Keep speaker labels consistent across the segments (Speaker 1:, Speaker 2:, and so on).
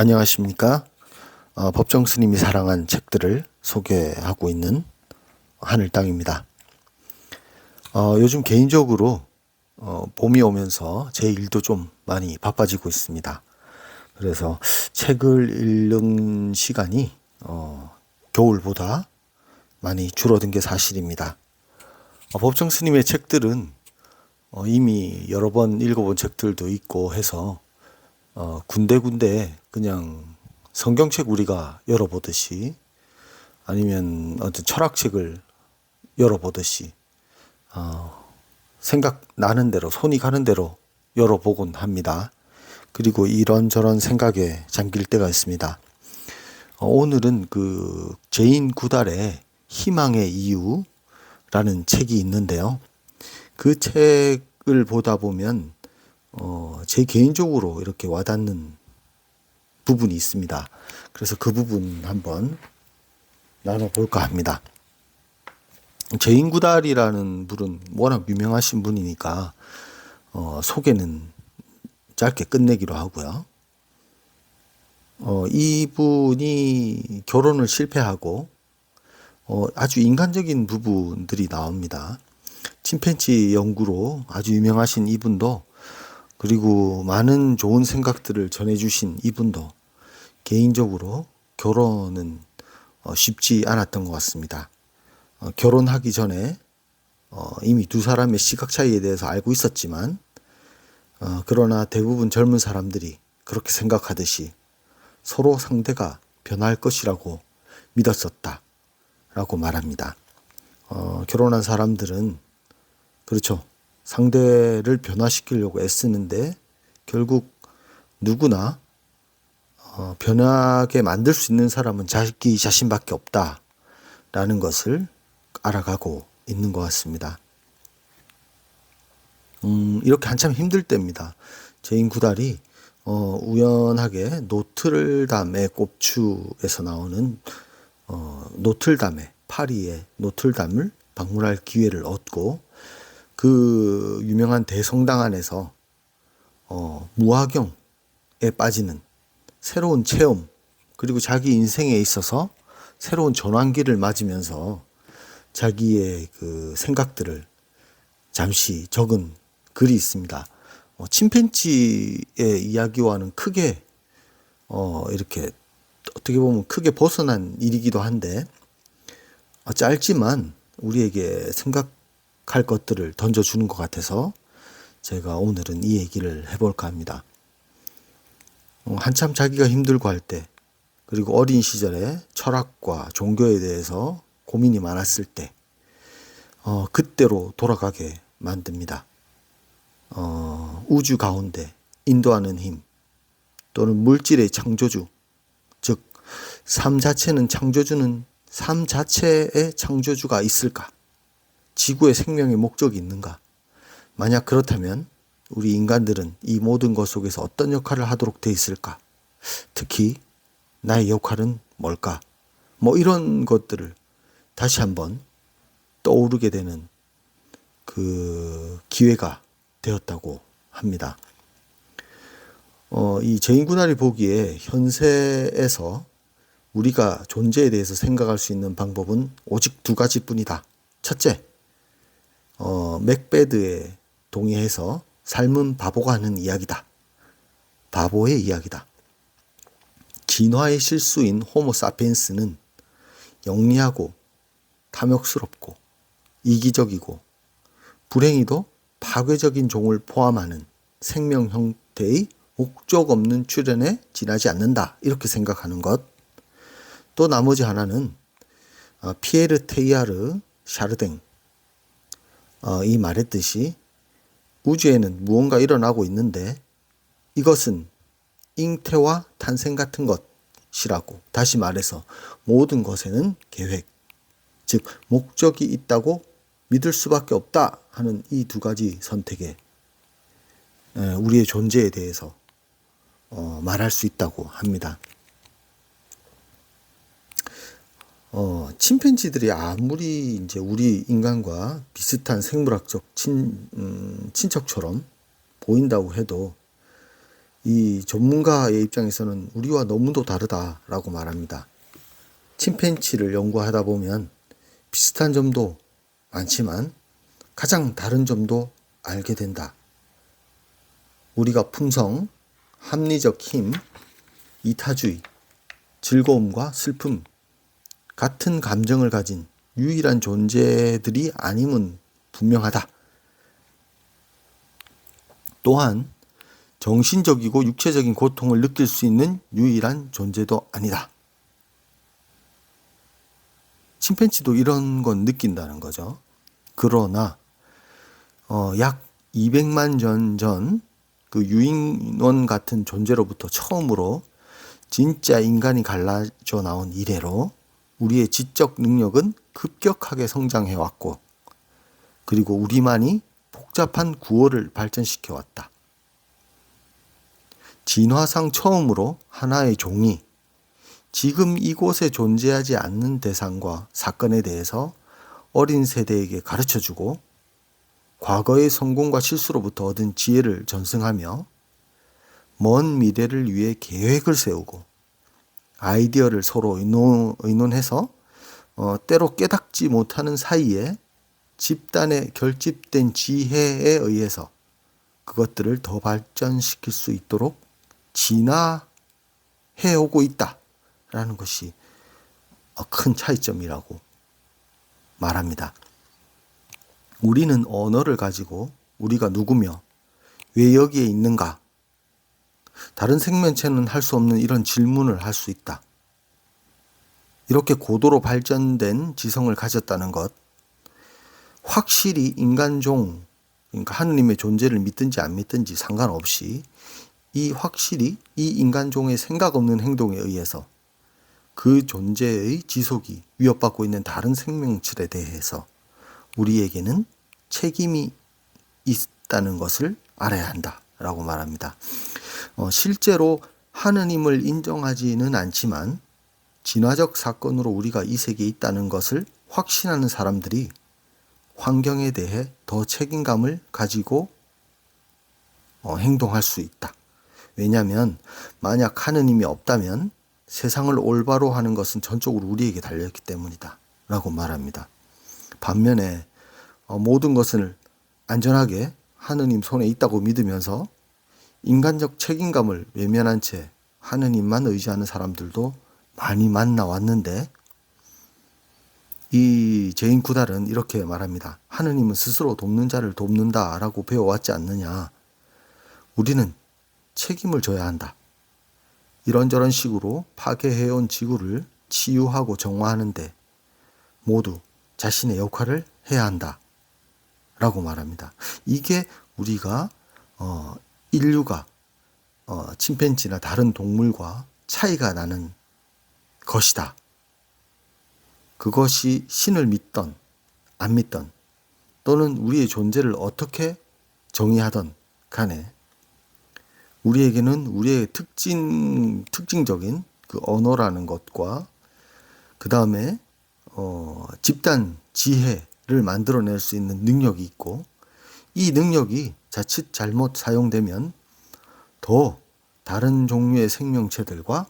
Speaker 1: 안녕하십니까. 어, 법정 스님이 사랑한 책들을 소개하고 있는 하늘 땅입니다. 어, 요즘 개인적으로 어, 봄이 오면서 제 일도 좀 많이 바빠지고 있습니다. 그래서 책을 읽는 시간이 어, 겨울보다 많이 줄어든 게 사실입니다. 어, 법정 스님의 책들은 어, 이미 여러 번 읽어본 책들도 있고 해서 어, 군데군데 그냥 성경책 우리가 열어보듯이 아니면 어떤 철학책을 열어보듯이 어, 생각 나는 대로 손이 가는 대로 열어보곤 합니다. 그리고 이런저런 생각에 잠길 때가 있습니다. 어, 오늘은 그 제인 구달의 희망의 이유라는 책이 있는데요. 그 책을 보다 보면 어, 제 개인적으로 이렇게 와닿는 부분이 있습니다. 그래서 그 부분 한번 나눠볼까 합니다. 제인구달이라는 분은 워낙 유명하신 분이니까 어, 소개는 짧게 끝내기로 하고요. 어, 이분이 결혼을 실패하고 어, 아주 인간적인 부분들이 나옵니다. 침팬지 연구로 아주 유명하신 이분도 그리고 많은 좋은 생각들을 전해주신 이분도 개인적으로 결혼은 어, 쉽지 않았던 것 같습니다. 어, 결혼하기 전에 어, 이미 두 사람의 시각 차이에 대해서 알고 있었지만 그러나 대부분 젊은 사람들이 그렇게 생각하듯이 서로 상대가 변할 것이라고 믿었었다 라고 말합니다. 결혼한 사람들은 그렇죠. 상대를 변화시키려고 애쓰는데 결국 누구나 어, 변하게 만들 수 있는 사람은 자기 자신밖에 없다라는 것을 알아가고 있는 것 같습니다. 음, 이렇게 한참 힘들 때입니다. 제인 구달이 어, 우연하게 노트르담의 꼽추에서 나오는 어, 노틀담의 파리의 노틀담을 방문할 기회를 얻고 그 유명한 대성당 안에서 어, 무화경에 빠지는 새로운 체험 그리고 자기 인생에 있어서 새로운 전환기를 맞으면서 자기의 그 생각들을 잠시 적은 글이 있습니다. 어, 침팬지의 이야기와는 크게 어, 이렇게 어떻게 보면 크게 벗어난 일이기도 한데 어, 짧지만 우리에게 생각 할 것들을 던져주는 것 같아서 제가 오늘은 이 얘기를 해볼까 합니다. 어, 한참 자기가 힘들고 할 때, 그리고 어린 시절에 철학과 종교에 대해서 고민이 많았을 때, 어, 그때로 돌아가게 만듭니다. 어, 우주 가운데 인도하는 힘, 또는 물질의 창조주, 즉, 삶 자체는 창조주는 삶 자체의 창조주가 있을까? 지구의 생명의 목적이 있는가? 만약 그렇다면 우리 인간들은 이 모든 것 속에서 어떤 역할을 하도록 돼 있을까? 특히 나의 역할은 뭘까? 뭐 이런 것들을 다시 한번 떠오르게 되는 그 기회가 되었다고 합니다. 어, 이 제인군날이 보기에 현세에서 우리가 존재에 대해서 생각할 수 있는 방법은 오직 두 가지뿐이다. 첫째, 어, 맥베드에 동의해서 삶은 바보가 하는 이야기다. 바보의 이야기다. 진화의 실수인 호모 사피엔스는 영리하고 탐욕스럽고 이기적이고 불행히도 파괴적인 종을 포함하는 생명 형태의 목적 없는 출현에 지나지 않는다. 이렇게 생각하는 것. 또 나머지 하나는 어, 피에르 테이아르 샤르댕 어, 이 말했듯이 우주에는 무언가 일어나고 있는데 이것은 잉태와 탄생 같은 것이라고 다시 말해서 모든 것에는 계획, 즉 목적이 있다고 믿을 수밖에 없다 하는 이 두 가지 선택에 우리의 존재에 대해서 어, 말할 수 있다고 합니다. 어, 침팬지들이 아무리 이제 우리 인간과 비슷한 생물학적 친, 음, 친척처럼 보인다고 해도 이 전문가의 입장에서는 우리와 너무도 다르다라고 말합니다. 침팬치를 연구하다 보면 비슷한 점도 많지만 가장 다른 점도 알게 된다. 우리가 품성, 합리적 힘, 이타주의, 즐거움과 슬픔, 같은 감정을 가진 유일한 존재들이 아님은 분명하다. 또한 정신적이고 육체적인 고통을 느낄 수 있는 유일한 존재도 아니다. 침팬치도 이런 건 느낀다는 거죠. 그러나 어, 약 200만 년 전 그 유인원 같은 존재로부터 처음으로 진짜 인간이 갈라져 나온 이래로 우리의 지적 능력은 급격하게 성장해 왔고 그리고 우리만이 복잡한 구호를 발전시켜 왔다. 진화상 처음으로 하나의 종이 지금 이곳에 존재하지 않는 대상과 사건에 대해서 어린 세대에게 가르쳐 주고 과거의 성공과 실수로부터 얻은 지혜를 전승하며 먼 미래를 위해 계획을 세우고 아이디어를 서로 의논, 의논해서 어, 때로 깨닫지 못하는 사이에 집단의 결집된 지혜에 의해서 그것들을 더 발전시킬 수 있도록 진화해 오고 있다라는 것이 어, 큰 차이점이라고 말합니다. 우리는 언어를 가지고 우리가 누구며 왜 여기에 있는가? 다른 생명체는 할 수 없는 이런 질문을 할 수 있다. 이렇게 고도로 발전된 지성을 가졌다는 것, 확실히 인간종, 그러니까 하느님의 존재를 믿든지 안 믿든지 상관없이 이 확실히 이 인간종의 생각 없는 행동에 의해서 그 존재의 지속이 위협받고 있는 다른 생명체에 대해서 우리에게는 책임이 있다는 것을 알아야 한다 라고 말합니다. 어, 실제로 하느님을 인정하지는 않지만 진화적 사건으로 우리가 이 세계에 있다는 것을 확신하는 사람들이 환경에 대해 더 책임감을 가지고 어, 행동할 수 있다. 왜냐하면 만약 하느님이 없다면 세상을 올바로 하는 것은 전적으로 우리에게 달려있기 때문이다. 라고 말합니다. 반면에 어, 모든 것을 안전하게 하느님 손에 있다고 믿으면서 인간적 책임감을 외면한 채 하느님만 의지하는 사람들도 많이 만나왔는데 이 제인 구달은 이렇게 말합니다. 하느님은 스스로 돕는 자를 돕는다라고 배워왔지 않느냐. 우리는 책임을 져야 한다. 이런저런 식으로 파괴해온 지구를 치유하고 정화하는데 모두 자신의 역할을 해야 한다. 라고 말합니다. 이게 우리가 어, 인류가 어, 침팬지나 다른 동물과 차이가 나는 것이다. 그것이 신을 믿던 안 믿던 또는 우리의 존재를 어떻게 정의하던 간에 우리에게는 우리의 특징 특징적인 그 언어라는 것과 그 다음에 어, 집단 지혜 를 만들어낼 수 있는 능력이 있고 이 능력이 자칫 잘못 사용되면 더 다른 종류의 생명체들과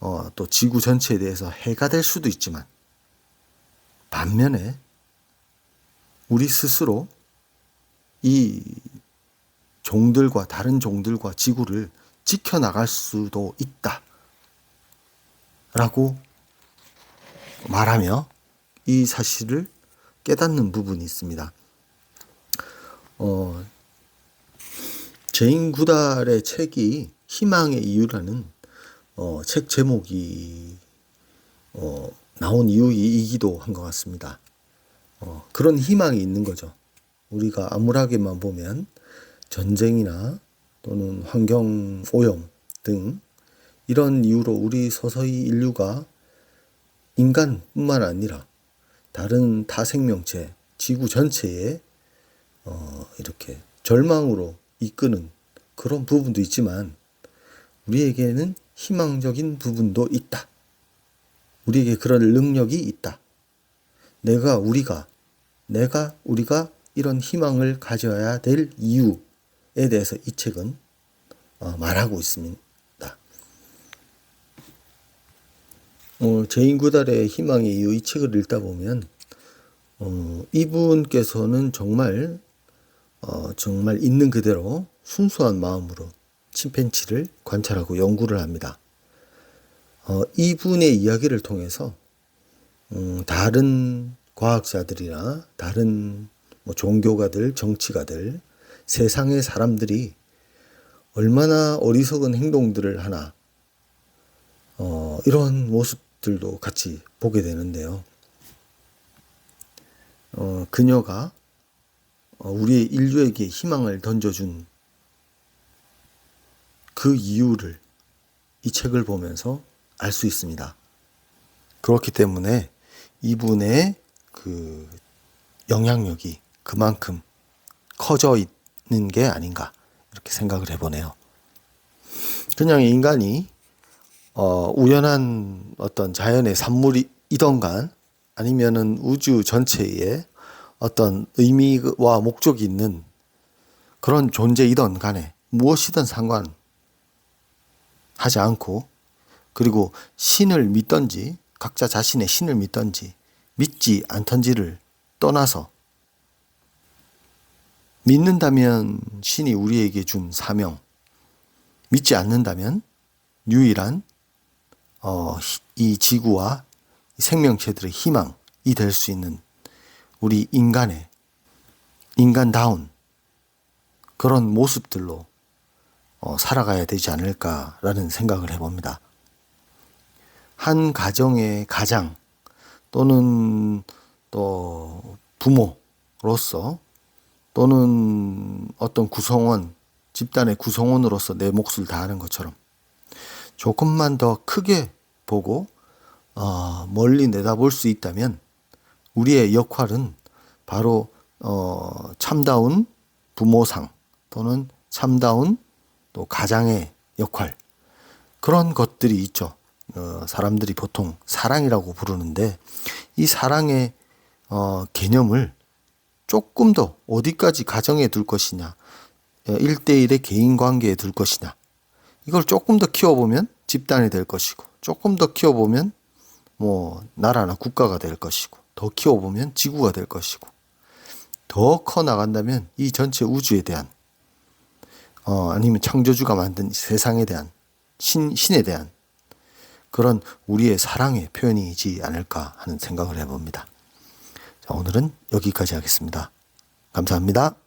Speaker 1: 어, 또 지구 전체에 대해서 해가 될 수도 있지만 반면에 우리 스스로 이 종들과 다른 종들과 지구를 지켜나갈 수도 있다. 라고 말하며 이 사실을 깨닫는 부분이 있습니다. 어, 제인 구달의 책이 희망의 이유라는 어, 책 제목이 어, 나온 이유이기도 한 것 같습니다. 어, 그런 희망이 있는 거죠. 우리가 암울하게만 보면 전쟁이나 또는 환경 오염 등 이런 이유로 우리 서서히 인류가 인간뿐만 아니라 다른 타 생명체, 지구 전체에 어, 이렇게 절망으로 이끄는 그런 부분도 있지만 우리에게는 희망적인 부분도 있다. 우리에게 그런 능력이 있다. 내가 우리가 내가 우리가 이런 희망을 가져야 될 이유에 대해서 이 책은 어, 말하고 있습니다. 어, 제인구달의 희망의 이유 이 책을 읽다 보면 어, 이분께서는 정말 어, 정말 있는 그대로 순수한 마음으로 침팬치를 관찰하고 연구를 합니다. 어, 이분의 이야기를 통해서 음, 다른 과학자들이나 다른 뭐 종교가들, 정치가들, 세상의 사람들이 얼마나 어리석은 행동들을 하나 어, 이런 모습 들도 같이 보게 되는데요. 어, 그녀가 어, 우리의 인류에게 희망을 던져준 그 이유를 이 책을 보면서 알 수 있습니다. 그렇기 때문에 이분의 그 영향력이 그만큼 커져 있는 게 아닌가 이렇게 생각을 해보네요. 그냥 인간이 어, 우연한 어떤 자연의 산물이던간 아니면은 우주 전체에 어떤 의미와 목적이 있는 그런 존재이던 간에 무엇이든 상관하지 않고 그리고 신을 믿던지 각자 자신의 신을 믿던지 믿지 않던지를 떠나서 믿는다면 신이 우리에게 준 사명, 믿지 않는다면 유일한 어, 이 지구와 생명체들의 희망이 될 수 있는 우리 인간의 인간다운 그런 모습들로 어, 살아가야 되지 않을까라는 생각을 해봅니다. 한 가정의 가장 또는 또 부모로서 또는 어떤 구성원, 집단의 구성원으로서 내 몫을 다하는 것처럼 조금만 더 크게 보고 어, 멀리 내다볼 수 있다면 우리의 역할은 바로 어, 참다운 부모상 또는 참다운 또 가장의 역할 그런 것들이 있죠. 어, 사람들이 보통 사랑이라고 부르는데 이 사랑의 어, 개념을 조금 더 어디까지 가정에 둘 것이냐, 1대1의 개인 관계에 둘 것이냐, 이걸 조금 더 키워보면 집단이 될 것이고, 조금 더 키워보면 뭐 나라나 국가가 될 것이고, 더 키워보면 지구가 될 것이고, 더 커 나간다면 이 전체 우주에 대한, 어, 아니면 창조주가 만든 세상에 대한, 신, 신에 대한 그런 우리의 사랑의 표현이지 않을까 하는 생각을 해봅니다. 자, 오늘은 여기까지 하겠습니다. 감사합니다.